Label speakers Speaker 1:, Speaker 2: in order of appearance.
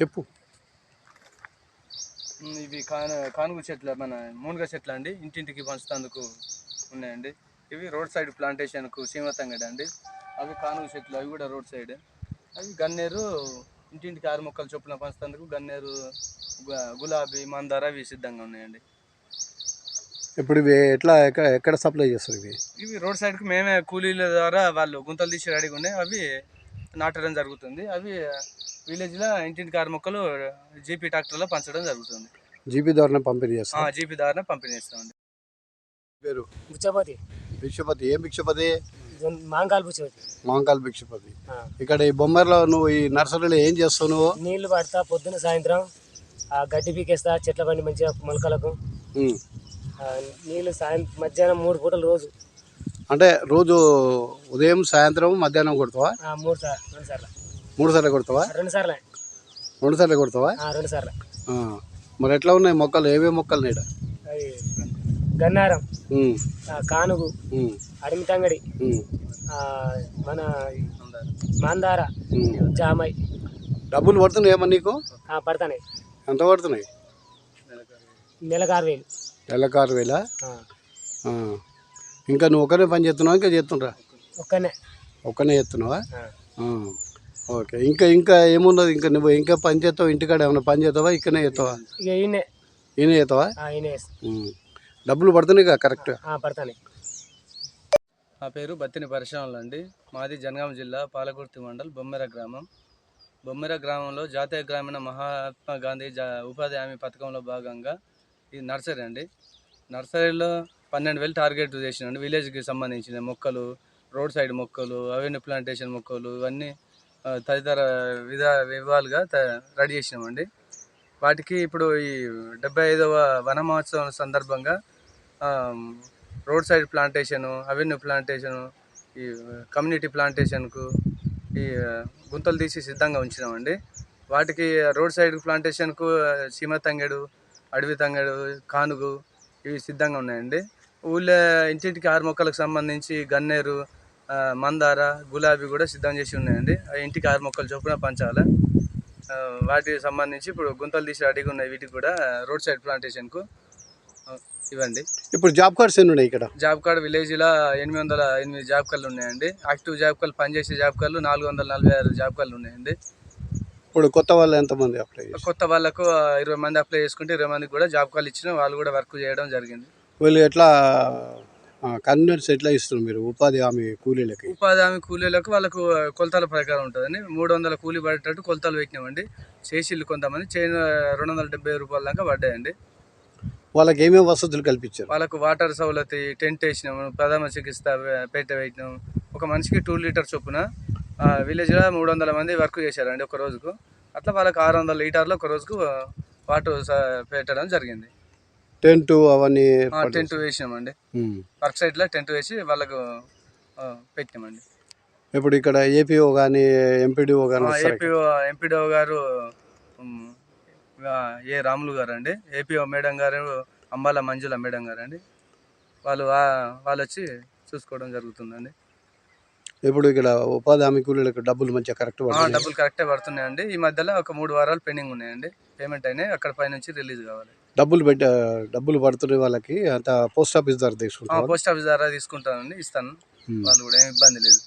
Speaker 1: చెప్పు.
Speaker 2: ఇవి కాను కానుగు చెట్ల మన మూనుగ చెట్లు అండి. ఇంటింటికి పంచుతందుకు ఉన్నాయండి. ఇవి రోడ్ సైడ్ ప్లాంటేషన్కు సీమతంగడి అండి. అవి కానుగు చెట్లు అవి కూడా రోడ్ సైడ్. అవి గన్నేరు ఇంటింటికి ఆరు మొక్కలు చొప్పున పంచుతందుకు గన్నేరు గులాబీ మందార అవి సిద్ధంగా ఉన్నాయండి.
Speaker 1: ఇప్పుడు ఇవి ఎట్లా ఎక్కడ ఎక్కడ సప్లై చేస్తారు ఇవి?
Speaker 2: ఇవి రోడ్ సైడ్కి మేమే కూలీల ద్వారా వాళ్ళు గుంతలు తీసి రెడీగా ఉన్నాయి. అవి నాటడం జరుగుతుంది. అవి విలేజ్లో ఇంటింటికి ఆరు మొక్కలు జీపీ ట్రాక్టర్లో పంచడం జరుగుతుంది.
Speaker 1: జీపీ ద్వారా పంపిణీ చేస్తారు
Speaker 2: జీపీ ద్వారా పంపిణీ చేస్తామండి.
Speaker 1: పేరు?
Speaker 3: బుచ్చపతి
Speaker 1: భిక్షపతి. ఏం భిక్షపతి?
Speaker 3: మాంకాలు బుచ్చపతి
Speaker 1: మాంకాల్ భిక్షపతి. ఇక్కడ ఈ బొమ్మర్లో నువ్వు ఈ నర్సరీలో ఏం చేస్తావు నువ్వు?
Speaker 3: నీళ్ళు పడతా పొద్దున సాయంత్రం. ఆ గడ్డి పీకేస్తా చెట్ల బండి మంచిగా మొలకలకు. నీళ్ళు సాయం మధ్యాహ్నం మూడు పూటలు రోజు.
Speaker 1: అంటే రోజు ఉదయం సాయంత్రం మధ్యాహ్నం కొడతావా?
Speaker 3: మూడు సార్లు
Speaker 1: మూడు కొడతావా?
Speaker 3: రెండు సార్లు.
Speaker 1: రెండు సార్లు కొడతావా?
Speaker 3: రెండు సార్లు.
Speaker 1: మరి ఎట్లా ఉన్నాయి మొక్కలు? ఏవే మొక్కలు నీడ?
Speaker 3: గన్నారం కానుగు ఆ, మన మందార. జామాయి
Speaker 1: డబ్బులు పడుతున్నాయి ఏమన్నా నీకు?
Speaker 3: ఆ, పడతాయి
Speaker 1: ఎంత పడుతున్నాయి?
Speaker 3: నెలకు ఆరు వేలు.
Speaker 1: నెలకు వేల? ఇంకా నువ్వు ఒకనే పని చేస్తున్నావా? ఇంకా చేస్తుండ్రా?
Speaker 3: ఒక్కనే
Speaker 1: ఒక్కనే చేస్తున్నావా. ఓకే. ఇంకా ఇంకా ఏమున్నది? ఇంకా నువ్వు ఇంకా పని చేస్తావు? ఇంటికాడ ఏమైనా పని చేస్తావా? ఇక్కడనే చేస్తావా?
Speaker 3: ఇక ఈయనే.
Speaker 1: ఈయన చేస్తావా. డబ్బులు పడుతున్నాయి కదా కరెక్ట్.
Speaker 3: ఆ, పడతాయి
Speaker 2: నా పేరు బత్తిని పరిశ్రమలు అండి. మాది జనగాం జిల్లా పాలకుర్తి మండల్ బొమ్మెర గ్రామం. బొమ్మెర గ్రామంలో జాతీయ గ్రామీణ మహాత్మా గాంధీ జా ఉపాధి హామీ పథకంలో భాగంగా ఇది నర్సరీ అండి. నర్సరీలో పన్నెండు వేలు టార్గెట్ చేసినండి. విలేజ్కి సంబంధించిన మొక్కలు రోడ్ సైడ్ మొక్కలు అవెన్యూ ప్లాంటేషన్ మొక్కలు ఇవన్నీ తదితర విధ విధాలుగా రెడీ చేసినామండి. వాటికి ఇప్పుడు ఈ డెబ్బై ఐదవ వన మహోత్సవం సందర్భంగా road side plantation avenue plantation ఈ కమ్యూనిటీ ప్లాంటేషన్కు ఈ గుంతలు తీసి సిద్ధంగా ఉంచినామండి. వాటికి రోడ్ సైడ్ ప్లాంటేషన్కు సీమ తంగెడు అడవి తంగెడు కానుగు ఇవి సిద్ధంగా ఉన్నాయండి. ఊళ్ళో ఇంటింటికి ఆరు మొక్కలకు సంబంధించి గన్నేరు మందార గులాబీ కూడా సిద్ధం చేసి ఉన్నాయండి. ఆ ఇంటికి ఆరు మొక్కలు చొప్పున పంచాలి. వాటికి సంబంధించి ఇప్పుడు గుంతలు తీసి రెడీగా ఉన్నాయి. వీటికి కూడా రోడ్ సైడ్ ప్లాంటేషన్కు ఇవ్వండి.
Speaker 1: ఇప్పుడు జాబ్ కార్డ్స్ ఎన్ని ఉన్నాయి ఇక్కడ?
Speaker 2: జాబ్ కార్డ్ విలేజ్లో ఎనిమిది వందల ఎనిమిది జాబ్ కార్డులు ఉన్నాయండి. యాక్టివ్ జాబ్ కార్డులు పనిచేసే జాబ్ కార్డులు నాలుగు వందల నలభై ఆరు జాబ్ కార్డులు ఉన్నాయండి.
Speaker 1: ఇప్పుడు కొత్త వాళ్ళు ఎంతమంది అప్లై
Speaker 2: కొత్త వాళ్ళకు ఇరవై మంది అప్లై చేసుకుంటే ఇరవై మందికి కూడా జాబ్ కార్డులు ఇచ్చిన వాళ్ళు కూడా వర్క్ చేయడం జరిగింది.
Speaker 1: వీళ్ళు ఎట్లా కన్వీనెన్స్ ఎట్లా ఇస్తున్నారు మీరు ఉపాధి హామీ కూలీలకి?
Speaker 2: ఉపాధి హామీ కూలీలకు వాళ్ళకు కొలతల ప్రకారం ఉంటుందండి. మూడు వందల కూలీ పడేటట్టు కొలతలు పెట్టినామండి చేసిళ్ళు కొంతమంది చైన్ రెండు వందల డెబ్బై రూపాయల దాకా పడ్డాయండి.
Speaker 1: వాళ్ళకి ఏమేమి వసతులు కల్పించారు?
Speaker 2: వాళ్ళకు వాటర్ సౌలతి టెంట్ వేసినాము ప్రథమ చికిత్స పెట్ట పెట్టినాము ఒక మనిషికి టూ లీటర్ చొప్పున విలేజ్లో మూడు వందల మంది వర్క్ చేశారండి ఒక రోజుకు. అట్లా వాళ్ళకి ఆరు వందల లీటర్లు ఒక రోజుకు వాటర్ పెట్టడం జరిగింది.
Speaker 1: టెంట్ అవన్నీ
Speaker 2: టెంట్ వేసినామండి. వర్క్ సైడ్లో టెంట్ వేసి వాళ్ళకు ఆ, పెట్టినామండి.
Speaker 1: ఇప్పుడు ఇక్కడ ఏపీఓ కానీ ఎంపీడీఓ కానీ
Speaker 2: ఏపీఓ ఎంపీడీఓ గారు ఏ రాములు గారు అండి ఏపీఓ మేడం గారు అంబాల మంజుల మేడం గారు అండి వాళ్ళు వాళ్ళు వచ్చి చూసుకోవడం జరుగుతుందండి.
Speaker 1: ఇప్పుడు ఇక్కడ ఉపాధి హామీ కూలీలకు డబ్బులు మంచిగా కరెక్ట్
Speaker 2: డబ్బులు కరెక్టే పడుతున్నాయండి. ఈ మధ్యలో ఒక మూడు వారాలు పెండింగ్ ఉన్నాయండి. పేమెంట్ అయినాయి. అక్కడ పై నుంచి రిలీజ్ కావాలి.
Speaker 1: డబ్బులు పెట్ట డబ్బులు పడుతున్నాయి వాళ్ళకి అంత పోస్ట్ ఆఫీస్ ద్వారా
Speaker 2: ఆ,
Speaker 1: తీసుకుంటారు
Speaker 2: పోస్ట్ ఆఫీస్ ద్వారా తీసుకుంటానండి ఇస్తాను. వాళ్ళు కూడా ఏం ఇబ్బంది లేదు.